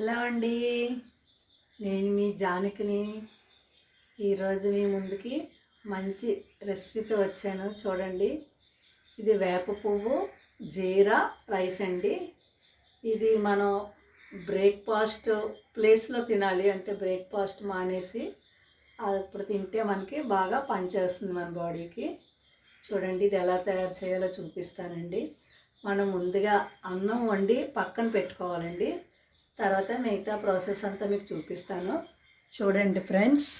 Hello అండి. నేను మీ జానకిని. ఈరోజు మీ ముందుకి మంచి రెసిపీతో వచ్చాను చూడండి. ఇది వేప పువ్వు జీరా రైస్ అండి. ఇది మనం బ్రేక్ఫాస్ట్ ప్లేస్లో తినాలి అంటే బ్రేక్ఫాస్ట్ మానేసి అది ఇప్పుడు తింటే మనకి బాగా పనిచేస్తుంది మన బాడీకి. చూడండి ఇది ఎలా తయారు చేయాలో చూపిస్తానండి. మనం ముందుగా అన్నం వండి పక్కన పెట్టుకోవాలండి. తర్వాత మిగతా ప్రాసెస్ అంతా మీకు చూపిస్తాను. చూడండి ఫ్రెండ్స్.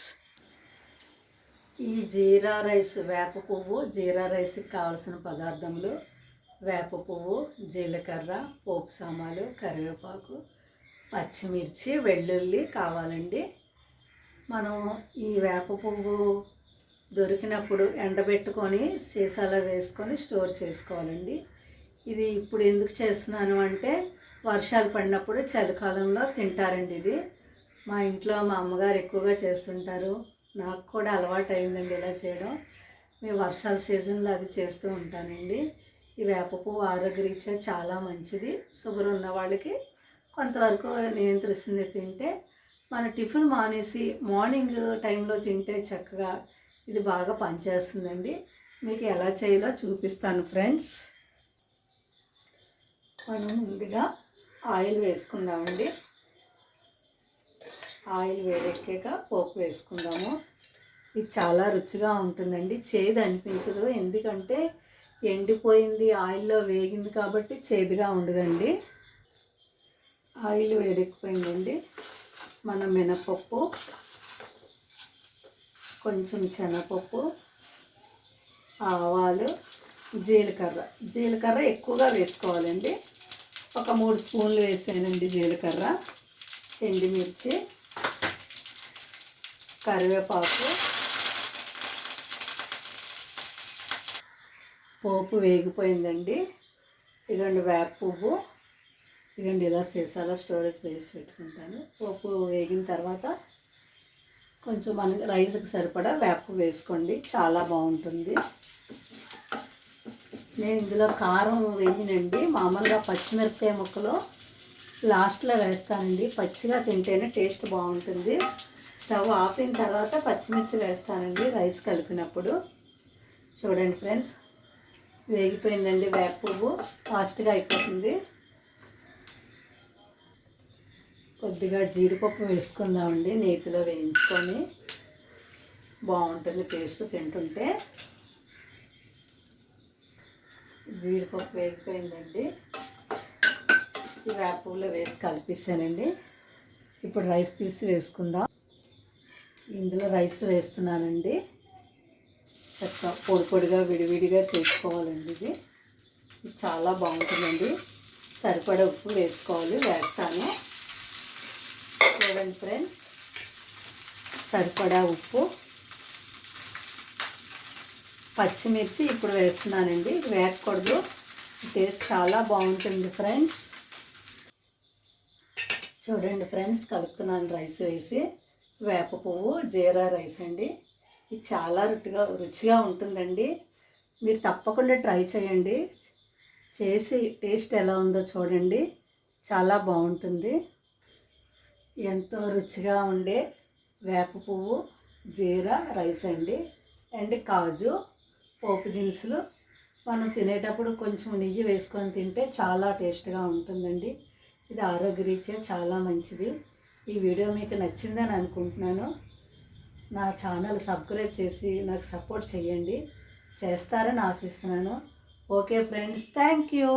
ఈ జీరా రైస్ వేప పువ్వు జీరా రైస్కి కావాల్సిన పదార్థములు వేప పువ్వు జీలకర్ర పోపు సామాలు కరివేపాకు పచ్చిమిర్చి వెల్లుల్లి కావాలండి. మనం ఈ వేప పువ్వు దొరికినప్పుడు ఎండబెట్టుకొని సీసాలో వేసుకొని స్టోర్ చేసుకోవాలండి. ఇది ఇప్పుడు ఎందుకు చేస్తున్నాను అంటే వర్షాలు పడినప్పుడు చలికాలంలో తింటారండి ఇది. మా ఇంట్లో మా అమ్మగారు ఎక్కువగా చేస్తుంటారు. నాకు కూడా అలవాటు అయిందండి ఇలా చేయడం. మేము వర్షాల సీజన్లో అది చేస్తూ ఉంటానండి. ఈ వేపపు ఆరోగ్యరీత్యా చాలా మంచిది. షుగర్ ఉన్న వాళ్ళకి కొంతవరకు నియంత్రిస్తుంది తింటే. మన టిఫిన్ మానేసి మార్నింగ్ టైంలో తింటే చక్కగా ఇది బాగా పనిచేస్తుందండి. మీకు ఎలా చేయాలో చూపిస్తాను ఫ్రెండ్స్. మనం ముందుగా ఆయిల్ వేసుకుందామండి. ఆయిల్ వేడెక్కాక పోపు వేసుకుందాము. ఇది చాలా రుచిగా ఉంటుందండి. చేదు అనిపించదు. ఎందుకంటే ఎండిపోయింది ఆయిల్లో వేగింది కాబట్టి చేదుగా ఉండదండి. ఆయిల్ వేడెక్కిపోయిందండి. మన మినపప్పు కొంచెం శనగపప్పు ఆవాలు జీలకర్ర. జీలకర్ర ఎక్కువగా వేసుకోవాలండి. ఒక మూడు స్పూన్లు వేసానండి జీలకర్ర ఎండుమిర్చి కరివేపాకు పోపు వేగిపోయిందండి. ఇదండి వేప పువ్వు. ఇదండి ఇలా సీసాలో స్టోరేజ్ వేసి పెట్టుకుంటాను. పోపు వేగిన తర్వాత కొంచెం మనకి రైస్కి సరిపడా వేప వేసుకోండి. చాలా బాగుంటుంది. నేను ఇందులో కారం వేయనండి. మామూలుగా పచ్చిమిరపకాయ ముక్కలు లాస్ట్లో వేస్తానండి. పచ్చిగా తింటేనే టేస్ట్ బాగుంటుంది. స్టవ్ ఆపిన తర్వాత పచ్చిమిర్చి వేస్తానండి రైస్ కలిపినప్పుడు. చూడండి ఫ్రెండ్స్ వేగిపోయిందండి వేప పువ్వు. ఫాస్ట్గా అయిపోతుంది. కొద్దిగా జీడిపప్పు వేసుకుందామండి నేతిలో వేయించుకొని. బాగుంటుంది టేస్ట్ తింటుంటే. జీడిపప్పు వేగిపోయిందండి. ఈ వేపలో వేసి కలిపిస్తానండి ఇప్పుడు రైస్ తీసి వేసుకుందాం. ఇందులో రైస్ వేస్తున్నానండి. చక్క పొడి పొడిగా విడివిడిగా చేసుకోవాలండి ఇది. ఇది చాలా బాగుంటుందండి. సరిపడా ఉప్పు వేసుకోవాలి వేస్తాను. చూడండి ఫ్రెండ్స్ సరిపడా ఉప్పు. పచ్చిమిర్చి ఇప్పుడు వేస్తున్నానండి. వేయకూడదు. టేస్ట్ చాలా బాగుంటుంది ఫ్రెండ్స్. చూడండి ఫ్రెండ్స్ కలుపుతున్నాను రైస్ వేసి. వేప పువ్వు జీరా రైస్ అండి. ఇది చాలా రుచిగా రుచిగా ఉంటుందండి. మీరు తప్పకుండా ట్రై చేయండి. చేసి టేస్ట్ ఎలా ఉందో చూడండి. చాలా బాగుంటుంది. ఎంతో రుచిగా ఉండే వేప పువ్వు జీరా రైస్ అండి. అండ్ కాజు. పోపు దినుసులు మనం తినేటప్పుడు కొంచెం నెయ్యి వేసుకొని తింటే చాలా టేస్ట్గా ఉంటుందండి. ఇది ఆరోగ్యరీత్యా చాలా మంచిది. ఈ వీడియో మీకు నచ్చిందని అనుకుంటున్నాను. నా ఛానల్ సబ్స్క్రైబ్ చేసి నాకు సపోర్ట్ చేయండి. చేస్తారని ఆశిస్తున్నాను. Okay friends thank you.